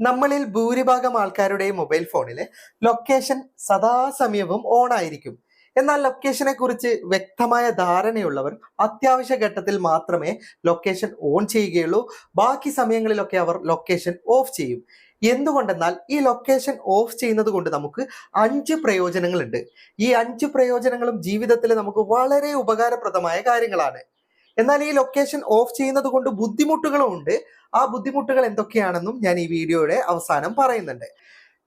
നമ്മളിൽ ഭൂരിഭാഗം ആൾക്കാരുടെ മൊബൈൽ ഫോണിൽ ലൊക്കേഷൻ സദാസമയവും ഓൺ ആയിരിക്കും. എന്നാൽ ലൊക്കേഷനെ കുറിച്ച് വ്യക്തമായ ധാരണയുള്ളവർ അത്യാവശ്യ ഘട്ടത്തിൽ മാത്രമേ ലൊക്കേഷൻ ഓൺ ചെയ്യുകയുള്ളൂ. ബാക്കി സമയങ്ങളിലൊക്കെ അവർ ലൊക്കേഷൻ ഓഫ് ചെയ്യും. എന്തുകൊണ്ടെന്നാൽ ഈ ലൊക്കേഷൻ ഓഫ് ചെയ്യുന്നത് കൊണ്ട് നമുക്ക് അഞ്ച് പ്രയോജനങ്ങളുണ്ട്. ഈ അഞ്ച് പ്രയോജനങ്ങളും ജീവിതത്തിൽ നമുക്ക് വളരെ ഉപകാരപ്രദമായ കാര്യങ്ങളാണ്. എന്നാൽ ഈ ലൊക്കേഷൻ ഓഫ് ചെയ്യുന്നത് കൊണ്ട് ബുദ്ധിമുട്ടുകളും ഉണ്ട്. ആ ബുദ്ധിമുട്ടുകൾ എന്തൊക്കെയാണെന്നും ഞാൻ ഈ വീഡിയോയുടെ അവസാനം പറയുന്നുണ്ട്.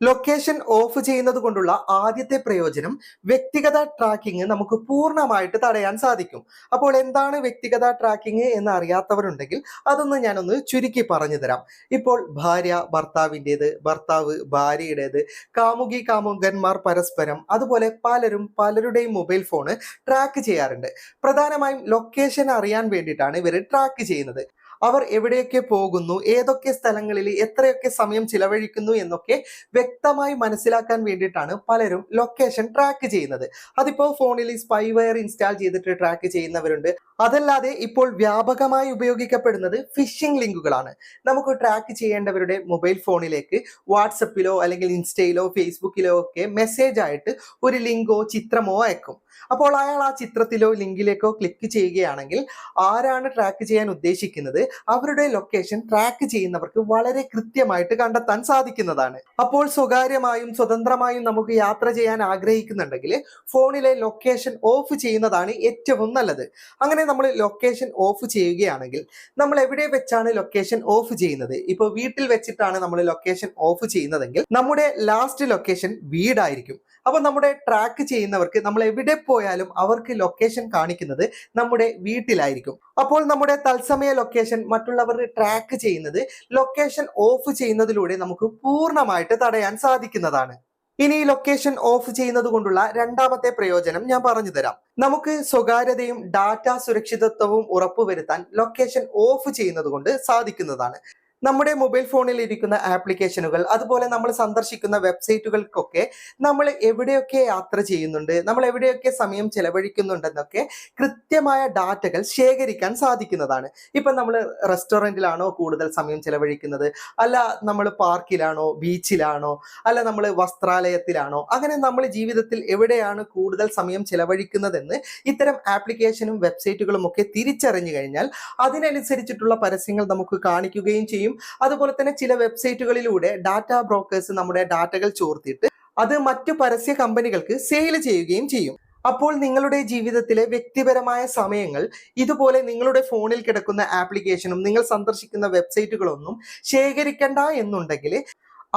ലൊക്കേഷൻ ഓഫ് ചെയ്യുന്നത് കൊണ്ടുള്ള ആദ്യത്തെ പ്രയോജനം വ്യക്തിഗത ട്രാക്കിംഗ് നമുക്ക് പൂർണമായിട്ട് തടയാൻ സാധിക്കും. അപ്പോൾ എന്താണ് വ്യക്തിഗത ട്രാക്കിംഗ് എന്ന് അറിയാത്തവരുണ്ടെങ്കിൽ അതൊന്ന് ഞാനൊന്ന് ചുരുക്കി പറഞ്ഞു തരാം. ഇപ്പോൾ ഭാര്യ ഭർത്താവിന്റെത് ഭർത്താവ് ഭാര്യയുടേത് കാമുകി കാമുകന്മാർ പരസ്പരം അതുപോലെ പലരും പലരുടെയും മൊബൈൽ ഫോണ് ട്രാക്ക് ചെയ്യാറുണ്ട്. പ്രധാനമായും ലൊക്കേഷൻ അറിയാൻ വേണ്ടിയിട്ടാണ് ഇവർ ട്രാക്ക് ചെയ്യുന്നത്. അവർ എവിടെയൊക്കെ പോകുന്നു? ഏതൊക്കെ സ്ഥലങ്ങളിൽ എത്രയൊക്കെ സമയം ചിലവഴിക്കുന്നു എന്നൊക്കെ വ്യക്തമായി മനസ്സിലാക്കാൻ വേണ്ടിയിട്ടാണ് പലരും ലൊക്കേഷൻ ട്രാക്ക് ചെയ്യുന്നത്. അതിപ്പോൾ ഫോണിൽ സ്പൈവെയർ ഇൻസ്റ്റാൾ ചെയ്തിട്ട് ട്രാക്ക് ചെയ്യുന്നവരുണ്ട്. അതല്ലാതെ ഇപ്പോൾ വ്യാപകമായി ഉപയോഗിക്കപ്പെടുന്നത് ഫിഷിംഗ് ലിങ്കുകളാണ്. നമുക്ക് ട്രാക്ക് ചെയ്യേണ്ടവരുടെ മൊബൈൽ ഫോണിലേക്ക് വാട്സപ്പിലോ അല്ലെങ്കിൽ ഇൻസ്റ്റയിലോ ഫേസ്ബുക്കിലോ ഒക്കെ മെസ്സേജ് ആയിട്ട് ഒരു ലിങ്കോ ചിത്രമോ അയക്കും. അപ്പോൾ അയാൾ ആ ചിത്രത്തിലോ ലിങ്കിലേക്കോ ക്ലിക്ക് ചെയ്യുകയാണെങ്കിൽ ആരാണ് ട്രാക്ക് ചെയ്യാൻ ഉദ്ദേശിക്കുന്നത്? അവരുടെ ലൊക്കേഷൻ ട്രാക്ക് ചെയ്യുന്നവർക്ക് വളരെ കൃത്യമായിട്ട് കണ്ടെത്താൻ സാധിക്കുന്നതാണ്. അപ്പോൾ സ്വകാര്യമായും സ്വതന്ത്രമായും നമുക്ക് യാത്ര ചെയ്യാൻ ആഗ്രഹിക്കുന്നുണ്ടെങ്കിൽ ഫോണിലെ ലൊക്കേഷൻ ഓഫ് ചെയ്യുന്നതാണ് ഏറ്റവും നല്ലത്. അങ്ങനെ നമ്മൾ ലൊക്കേഷൻ ഓഫ് ചെയ്യുകയാണെങ്കിൽ നമ്മൾ എവിടെ വെച്ചാണ് ലൊക്കേഷൻ ഓഫ് ചെയ്യുന്നത്? ഇപ്പോൾ വീട്ടിൽ വെച്ചിട്ടാണ് നമ്മൾ ലൊക്കേഷൻ ഓഫ് ചെയ്യുന്നതെങ്കിൽ നമ്മുടെ ലാസ്റ്റ് ലൊക്കേഷൻ വീടായിരിക്കും. അപ്പോൾ നമ്മുടെ ട്രാക്ക് ചെയ്യുന്നവർക്ക് നമ്മൾ എവിടെ പോയാലും അവർക്ക് ലൊക്കേഷൻ കാണിക്കുന്നത് നമ്മുടെ വീട്ടിലായിരിക്കും. അപ്പോൾ നമ്മുടെ തത്സമയ ലൊക്കേഷൻ മറ്റുള്ളവർ ട്രാക്ക് ചെയ്യുന്നത് ലൊക്കേഷൻ ഓഫ് ചെയ്യുന്നതിലൂടെ നമുക്ക് പൂർണമായിട്ട് തടയാൻ സാധിക്കുന്നതാണ്. ഇനി ലൊക്കേഷൻ ഓഫ് ചെയ്യുന്നത് കൊണ്ടുള്ള രണ്ടാമത്തെ പ്രയോജനം ഞാൻ പറഞ്ഞു തരാം. നമുക്ക് സ്വകാര്യതയും ഡാറ്റ സുരക്ഷിതത്വവും ഉറപ്പുവരുത്താൻ ലൊക്കേഷൻ ഓഫ് ചെയ്യുന്നത് കൊണ്ട് സാധിക്കുന്നതാണ്. നമ്മുടെ മൊബൈൽ ഫോണിൽ ഇരിക്കുന്ന ആപ്ലിക്കേഷനുകൾ അതുപോലെ നമ്മൾ സന്ദർശിക്കുന്ന വെബ്സൈറ്റുകൾക്കൊക്കെ നമ്മൾ എവിടെയൊക്കെ യാത്ര ചെയ്യുന്നുണ്ട് നമ്മൾ എവിടെയൊക്കെ സമയം ചെലവഴിക്കുന്നുണ്ടെന്നൊക്കെ കൃത്യമായ ഡാറ്റകൾ ശേഖരിക്കാൻ സാധിക്കുന്നതാണ്. ഇപ്പം നമ്മൾ റെസ്റ്റോറന്റിലാണോ കൂടുതൽ സമയം ചെലവഴിക്കുന്നത്? അല്ല നമ്മൾ പാർക്കിലാണോ ബീച്ചിലാണോ അല്ല നമ്മൾ വസ്ത്രാലയത്തിലാണോ? അങ്ങനെ നമ്മൾ ജീവിതത്തിൽ എവിടെയാണ് കൂടുതൽ സമയം ചെലവഴിക്കുന്നതെന്ന് ഇത്തരം ആപ്ലിക്കേഷനും വെബ്സൈറ്റുകളും ഒക്കെ തിരിച്ചറിഞ്ഞു കഴിഞ്ഞാൽ അതിനനുസരിച്ചിട്ടുള്ള പരസ്യങ്ങൾ നമുക്ക് കാണിക്കുകയും ചെയ്യും. അതുപോലെ തന്നെ ചില വെബ്സൈറ്റുകളിലൂടെ ഡാറ്റ ബ്രോക്കേഴ്സ് നമ്മുടെ ഡാറ്റകൾ ചോർത്തിയിട്ട് അത് മറ്റു പരസ്യ കമ്പനികൾക്ക് സെയിൽ ചെയ്യുകയും ചെയ്യും. അപ്പോൾ നിങ്ങളുടെ ജീവിതത്തിലെ വ്യക്തിപരമായ സമയങ്ങൾ ഇതുപോലെ നിങ്ങളുടെ ഫോണിൽ കിടക്കുന്ന ആപ്ലിക്കേഷനും നിങ്ങൾ സന്ദർശിക്കുന്ന വെബ്സൈറ്റുകളൊന്നും ശേഖരിക്കണ്ട എന്നുണ്ടെങ്കിൽ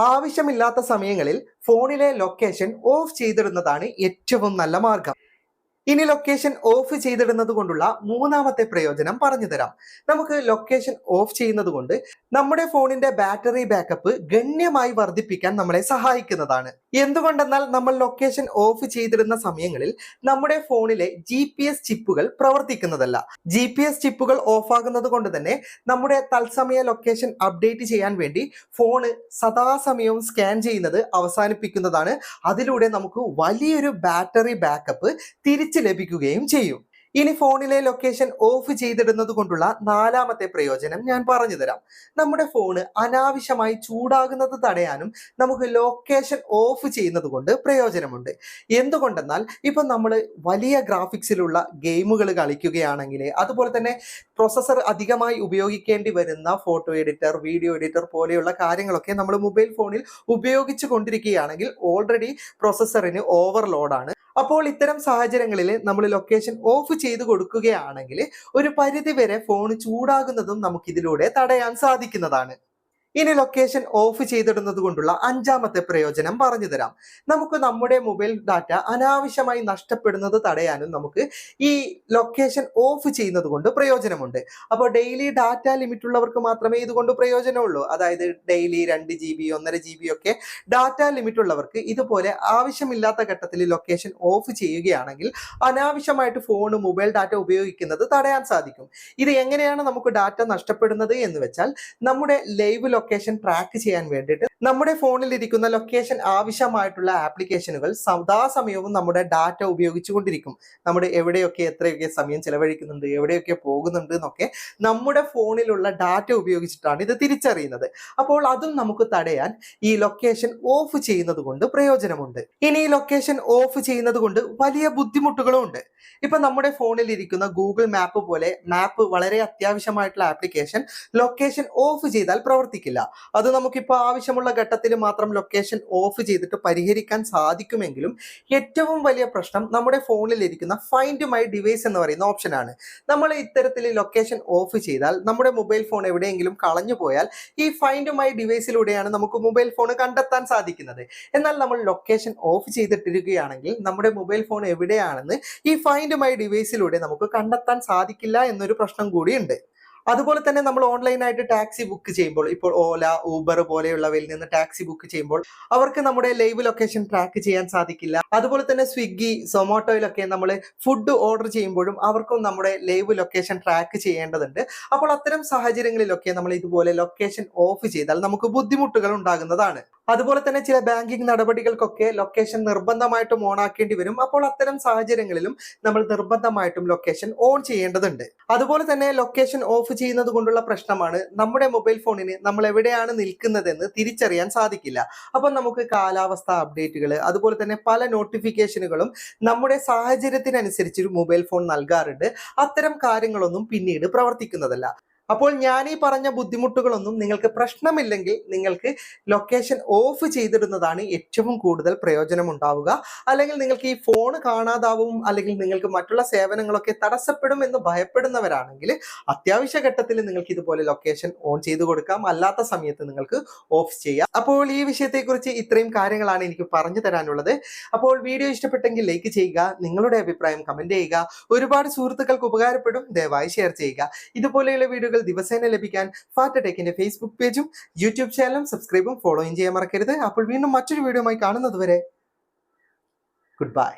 ആവശ്യമില്ലാത്ത സമയങ്ങളിൽ ഫോണിലെ ലൊക്കേഷൻ ഓഫ് ചെയ്തിടുന്നതാണ് ഏറ്റവും നല്ല മാർഗം. ഇനി ലൊക്കേഷൻ ഓഫ് ചെയ്തിടുന്നത് കൊണ്ടുള്ള മൂന്നാമത്തെ പ്രയോജനം പറഞ്ഞു തരാം. നമുക്ക് ലൊക്കേഷൻ ഓഫ് ചെയ്യുന്നത് കൊണ്ട് നമ്മുടെ ഫോണിന്റെ ബാറ്ററി ബാക്കപ്പ് ഗണ്യമായി വർദ്ധിപ്പിക്കാൻ നമ്മളെ സഹായിക്കുന്നതാണ്. എന്തുകൊണ്ടെന്നാൽ നമ്മൾ ലൊക്കേഷൻ ഓഫ് ചെയ്തിടുന്ന സമയങ്ങളിൽ നമ്മുടെ ഫോണിലെ ജി പി എസ് ചിപ്പുകൾ പ്രവർത്തിക്കുന്നതല്ല. ജി പി എസ് ചിപ്പുകൾ ഓഫ് ആകുന്നത് കൊണ്ട് തന്നെ നമ്മുടെ തത്സമയ ലൊക്കേഷൻ അപ്ഡേറ്റ് ചെയ്യാൻ വേണ്ടി ഫോണ് സദാസമയവും സ്കാൻ ചെയ്യുന്നത് അവസാനിപ്പിക്കുന്നതാണ്. അതിലൂടെ നമുക്ക് വലിയൊരു ബാറ്ററി ബാക്കപ്പ് തിരിച്ചു ലഭിക്കുകയും ചെയ്യും. ഇനി ഫോണിലെ ലൊക്കേഷൻ ഓഫ് ചെയ്തിടുന്നത് കൊണ്ടുള്ള നാലാമത്തെ പ്രയോജനം ഞാൻ പറഞ്ഞു തരാം. നമ്മുടെ ഫോണ് അനാവശ്യമായി ചൂടാകുന്നത് തടയാനും നമുക്ക് ലൊക്കേഷൻ ഓഫ് ചെയ്യുന്നത് കൊണ്ട് പ്രയോജനമുണ്ട്. എന്തുകൊണ്ടെന്നാൽ ഇപ്പം നമ്മൾ വലിയ ഗ്രാഫിക്സിലുള്ള ഗെയിമുകൾ കളിക്കുകയാണെങ്കിൽ അതുപോലെ തന്നെ പ്രൊസസ്സർ അധികമായി ഉപയോഗിക്കേണ്ടി വരുന്ന ഫോട്ടോ എഡിറ്റർ വീഡിയോ എഡിറ്റർ പോലെയുള്ള കാര്യങ്ങളൊക്കെ നമ്മൾ മൊബൈൽ ഫോണിൽ ഉപയോഗിച്ചു കൊണ്ടിരിക്കുകയാണെങ്കിൽ ഓൾറെഡി പ്രൊസസ്സറിന് ഓവർലോഡാണ് അപ്പോൾ ഇത്തരം സാഹചര്യങ്ങളിൽ നമ്മൾ ലൊക്കേഷൻ ഓഫ് ചെയ്ത് കൊടുക്കുകയാണെങ്കിൽ ഒരു പരിധി വരെ ഫോൺ ചൂടാകുന്നതും നമുക്കിതിലൂടെ തടയാൻ സാധിക്കുന്നതാണ്. ഇനി ലൊക്കേഷൻ ഓഫ് ചെയ്തിടുന്നത് കൊണ്ടുള്ള അഞ്ചാമത്തെ പ്രയോജനം പറഞ്ഞു തരാം. നമുക്ക് നമ്മുടെ മൊബൈൽ ഡാറ്റ അനാവശ്യമായി നഷ്ടപ്പെടുന്നത് തടയാനും നമുക്ക് ഈ ലൊക്കേഷൻ ഓഫ് ചെയ്യുന്നത് കൊണ്ട് പ്രയോജനമുണ്ട്. അപ്പോൾ ഡെയിലി ഡാറ്റ ലിമിറ്റ് ഉള്ളവർക്ക് മാത്രമേ ഇതുകൊണ്ട് പ്രയോജനമുള്ളൂ. അതായത് ഡെയിലി രണ്ട് ജി ബി ഒന്നര ജി ബി ഒക്കെ ഡാറ്റ ലിമിറ്റ് ഉള്ളവർക്ക് ഇതുപോലെ ആവശ്യമില്ലാത്ത ഘട്ടത്തിൽ ലൊക്കേഷൻ ഓഫ് ചെയ്യുകയാണെങ്കിൽ അനാവശ്യമായിട്ട് ഫോൺ മൊബൈൽ ഡാറ്റ ഉപയോഗിക്കുന്നത് തടയാൻ സാധിക്കും. ഇത് എങ്ങനെയാണ് നമുക്ക് ഡാറ്റ നഷ്ടപ്പെടുന്നത് എന്ന് വെച്ചാൽ നമ്മുടെ ലൈവ് ലൊക്കേഷൻ ട്രാക്ക് ചെയ്യാൻ വേണ്ടിയിട്ട് നമ്മുടെ ഫോണിൽ ഇരിക്കുന്ന ലൊക്കേഷൻ ആവശ്യമായിട്ടുള്ള ആപ്ലിക്കേഷനുകൾ സദാസമയവും നമ്മുടെ ഡാറ്റ ഉപയോഗിച്ചുകൊണ്ടിരിക്കും നമ്മുടെ എവിടെയൊക്കെ എത്രയൊക്കെ സമയം ചെലവഴിക്കുന്നുണ്ട് എവിടെയൊക്കെ പോകുന്നുണ്ട് എന്നൊക്കെ നമ്മുടെ ഫോണിലുള്ള ഡാറ്റ ഉപയോഗിച്ചിട്ടാണ് ഇത് തിരിച്ചറിയുന്നത്. അപ്പോൾ അതും നമുക്ക് തടയാൻ ഈ ലൊക്കേഷൻ ഓഫ് ചെയ്യുന്നത് കൊണ്ട് പ്രയോജനമുണ്ട്. ഇനി ഈ ലൊക്കേഷൻ ഓഫ് ചെയ്യുന്നത് കൊണ്ട് വലിയ ബുദ്ധിമുട്ടുകളും ഉണ്ട്. ഇപ്പൊ നമ്മുടെ ഫോണിൽ ഇരിക്കുന്ന ഗൂഗിൾ മാപ്പ് പോലെ മാപ്പ് വളരെ അത്യാവശ്യമായിട്ടുള്ള ആപ്ലിക്കേഷൻ ലൊക്കേഷൻ ഓഫ് ചെയ്താൽ പ്രവർത്തിക്കില്ല. അത് നമുക്കിപ്പോൾ ആവശ്യമുള്ള ഘട്ടത്തിൽ മാത്രം ലൊക്കേഷൻ ഓഫ് ചെയ്തിട്ട് പരിഹരിക്കാൻ സാധിക്കുമെങ്കിലും ഏറ്റവും വലിയ പ്രശ്നം നമ്മുടെ ഫോണിൽ ഇരിക്കുന്ന ഫൈൻഡ് മൈ ഡിവൈസ് എന്ന് പറയുന്ന ഓപ്ഷനാണ് നമ്മൾ ഇത്തരത്തിൽ ലൊക്കേഷൻ ഓഫ് ചെയ്താൽ നമ്മുടെ മൊബൈൽ ഫോൺ എവിടെയെങ്കിലും കളഞ്ഞു പോയാൽ ഈ ഫൈൻഡ് മൈ ഡിവൈസിലൂടെയാണ് നമുക്ക് മൊബൈൽ ഫോൺ കണ്ടെത്താൻ സാധിക്കുന്നത്. എന്നാൽ നമ്മൾ ലൊക്കേഷൻ ഓഫ് ചെയ്തിട്ടിരിക്കുകയാണെങ്കിൽ നമ്മുടെ മൊബൈൽ ഫോൺ എവിടെയാണെന്ന് ഈ ഫൈൻഡ് മൈ ഡിവൈസിലൂടെ നമുക്ക് കണ്ടെത്താൻ സാധിക്കില്ല എന്നൊരു പ്രശ്നം കൂടിയുണ്ട് അതുപോലെ തന്നെ നമ്മൾ ഓൺലൈനായിട്ട് ടാക്സി ബുക്ക് ചെയ്യുമ്പോൾ ഇപ്പോൾ ഓല ഊബർ പോലെയുള്ളവയിൽ നിന്ന് ടാക്സി ബുക്ക് ചെയ്യുമ്പോൾ അവർക്ക് നമ്മുടെ ലൈവ് ലൊക്കേഷൻ ട്രാക്ക് ചെയ്യാൻ സാധിക്കില്ല. അതുപോലെ തന്നെ സ്വിഗ്ഗി സൊമാറ്റോയിലൊക്കെ നമ്മൾ ഫുഡ് ഓർഡർ ചെയ്യുമ്പോഴും അവർക്കും നമ്മുടെ ലൈവ് ലൊക്കേഷൻ ട്രാക്ക് ചെയ്യേണ്ടതുണ്ട്. അപ്പോൾ അത്തരം സാഹചര്യങ്ങളിലൊക്കെ നമ്മൾ ഇതുപോലെ ലൊക്കേഷൻ ഓഫ് ചെയ്താൽ നമുക്ക് ബുദ്ധിമുട്ടുകൾ ഉണ്ടാകുന്നതാണ്. അതുപോലെ തന്നെ ചില ബാങ്കിങ് നടപടികൾക്കൊക്കെ ലൊക്കേഷൻ നിർബന്ധമായിട്ടും ഓൺ ആക്കേണ്ടി വരും. അപ്പോൾ അത്തരം സാഹചര്യങ്ങളിലും നമ്മൾ നിർബന്ധമായിട്ടും ലൊക്കേഷൻ ഓൺ ചെയ്യേണ്ടതുണ്ട്. അതുപോലെ തന്നെ ലൊക്കേഷൻ ഓഫ് ചെയ്യുന്നത് കൊണ്ടുള്ള പ്രശ്നമാണ് നമ്മുടെ മൊബൈൽ ഫോണിന് നമ്മൾ എവിടെയാണ് നിൽക്കുന്നതെന്ന് തിരിച്ചറിയാൻ സാധിക്കില്ല. അപ്പം നമുക്ക് കാലാവസ്ഥ അപ്ഡേറ്റുകൾ അതുപോലെ തന്നെ പല നോട്ടിഫിക്കേഷനുകളും നമ്മുടെ സാഹചര്യത്തിനനുസരിച്ച് ഒരു മൊബൈൽ ഫോൺ നൽകാറുണ്ട്. അത്തരം കാര്യങ്ങളൊന്നും പിന്നീട് പ്രവർത്തിക്കുന്നതല്ല. അപ്പോൾ ഞാൻ ഈ പറഞ്ഞ ബുദ്ധിമുട്ടുകളൊന്നും നിങ്ങൾക്ക് പ്രശ്നമില്ലെങ്കിൽ നിങ്ങൾക്ക് ലൊക്കേഷൻ ഓഫ് ചെയ്തിടുന്നതാണ് ഏറ്റവും കൂടുതൽ പ്രയോജനം ഉണ്ടാവുക അല്ലെങ്കിൽ നിങ്ങൾക്ക് ഈ ഫോൺ കാണാതാവും അല്ലെങ്കിൽ നിങ്ങൾക്ക് മറ്റുള്ള സേവനങ്ങളൊക്കെ തടസ്സപ്പെടും എന്ന് ഭയപ്പെടുന്നവരാണെങ്കിൽ അത്യാവശ്യ ഘട്ടത്തിൽ നിങ്ങൾക്ക് ഇതുപോലെ ലൊക്കേഷൻ ഓൺ ചെയ്ത് കൊടുക്കാം. അല്ലാത്ത സമയത്ത് നിങ്ങൾക്ക് ഓഫ് ചെയ്യാം. അപ്പോൾ ഈ വിഷയത്തെക്കുറിച്ച് ഇത്രയും കാര്യങ്ങളാണ് എനിക്ക് പറഞ്ഞു തരാനുള്ളത്. അപ്പോൾ വീഡിയോ ഇഷ്ടപ്പെട്ടെങ്കിൽ ലൈക്ക് ചെയ്യുക നിങ്ങളുടെ അഭിപ്രായം കമന്റ് ചെയ്യുക. ഒരുപാട് സുഹൃത്തുക്കൾക്ക് ഉപകാരപ്പെടും. ദയവായി ഷെയർ ചെയ്യുക. ഇതുപോലെയുള്ള വീഡിയോകൾ ദിവസേന ലഭിക്കാൻ ഫാറ്റ് ടെക്കിന്റെ ഫേസ്ബുക്ക് പേജും യൂട്യൂബ് ചാനലും സബ്സ്ക്രൈബും ഫോളോയും ചെയ്യാൻ മറക്കരുത്. അപ്പോൾ വീണ്ടും മറ്റൊരു വീഡിയോയുമായി കാണുന്നതുവരെ ഗുഡ് ബൈ